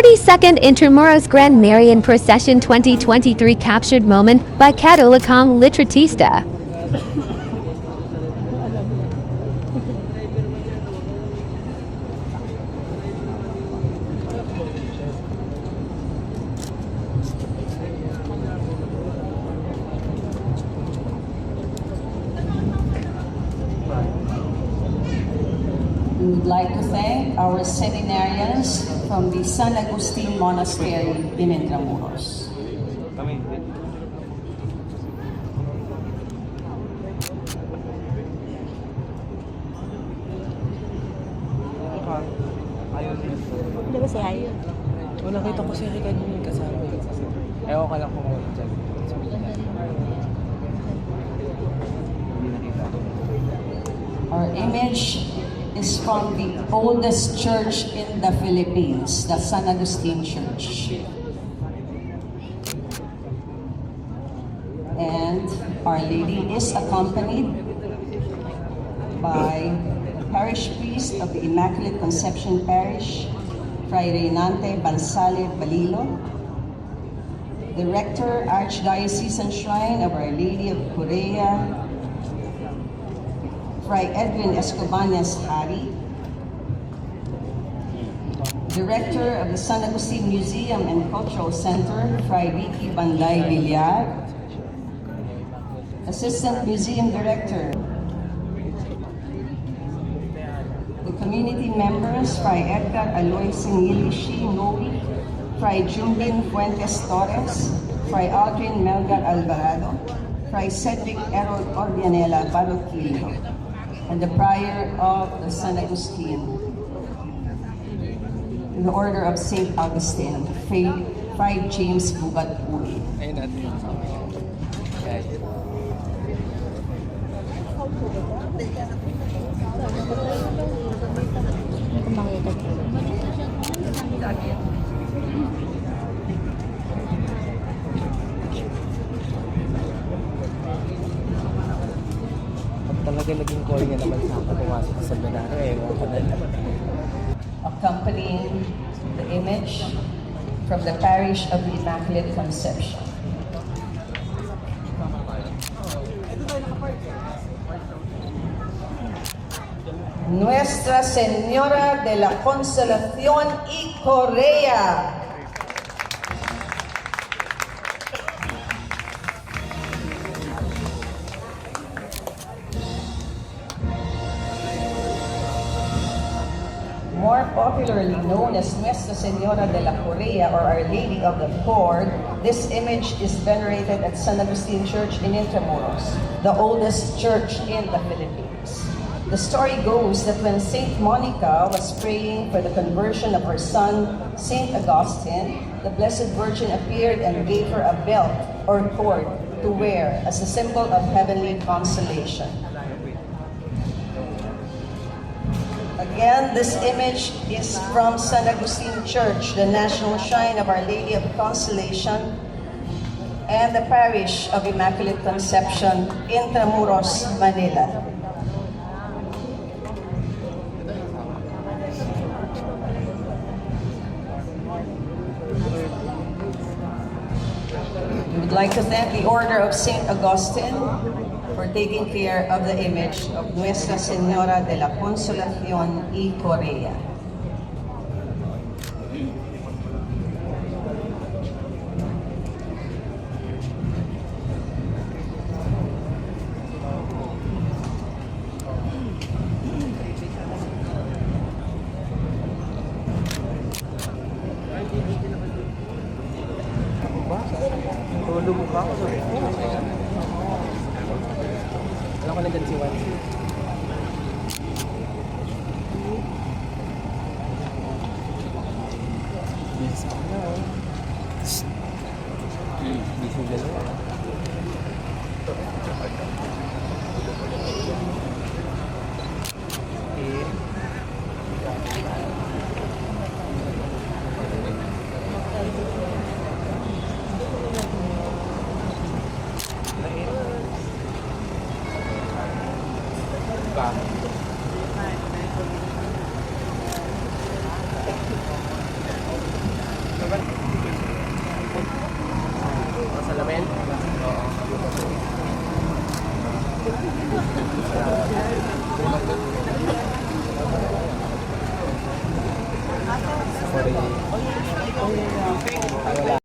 42nd Intramuros Grand Marian Procession 2023 captured moment by Catolacom Litratista. Like to thank our seminarians from the San Agustin Monastery in Intramuros. Kami. Ayun. Di ba si Ayo? O, nakita ko siya kanina yung kasama. Ewan ko lang kung ano dyan. Hindi. Our image from the oldest church in the Philippines, the San Agustin Church. And Our Lady is accompanied by the parish priest of the Immaculate Conception Parish, Fray Reynante Balsale Balilo, the rector, Archdiocesan Shrine of Our Lady of Korea, Fray Edwin Escobañas Hari, Director of the San Agustin Museum and Cultural Center, Fray Ricky Banlay Villar, Assistant Museum Director, the community members, Fray Edgar Aloy Singilishi Novi, Fray Jumbin Fuentes Torres, Fray Aldrin Melgar Alvarado, Fray Cedric Errol Ordianela Baroquillo, and the prior of the San Agustin, in the order of St. Augustine, Fray, Fray James Bugat Uli. Ayun natin. Guys. Kung makita ko. Pag talaga naging call niya naman sa akin, pumasok sa seminary, eh, ewan ko na naman. accompanying the image from the parish of the Immaculate Conception. Nuestra Señora de la Consolación y Corea. Popularly known as Nuestra Senora de la Correa or Our Lady of the Ford, this image is venerated at San Agustin Church in Intramuros, the oldest church in the Philippines. The story goes that when Saint Monica was praying for the conversion of her son, Saint Augustine, the Blessed Virgin appeared and gave her a belt or cord to wear as a symbol of heavenly consolation. Again, this image is from San Agustin Church, the national shrine of Our Lady of Consolation, and the parish of Immaculate Conception, Intramuros, Manila. We would like to thank the Order of St. Augustine for taking care of the image of Nuestra Señora de la Consolación y Corea. Tulog ka? Alam ko nandyan si Juan. Yes, ano? Hindi ko gano'n. Sorry. Wala.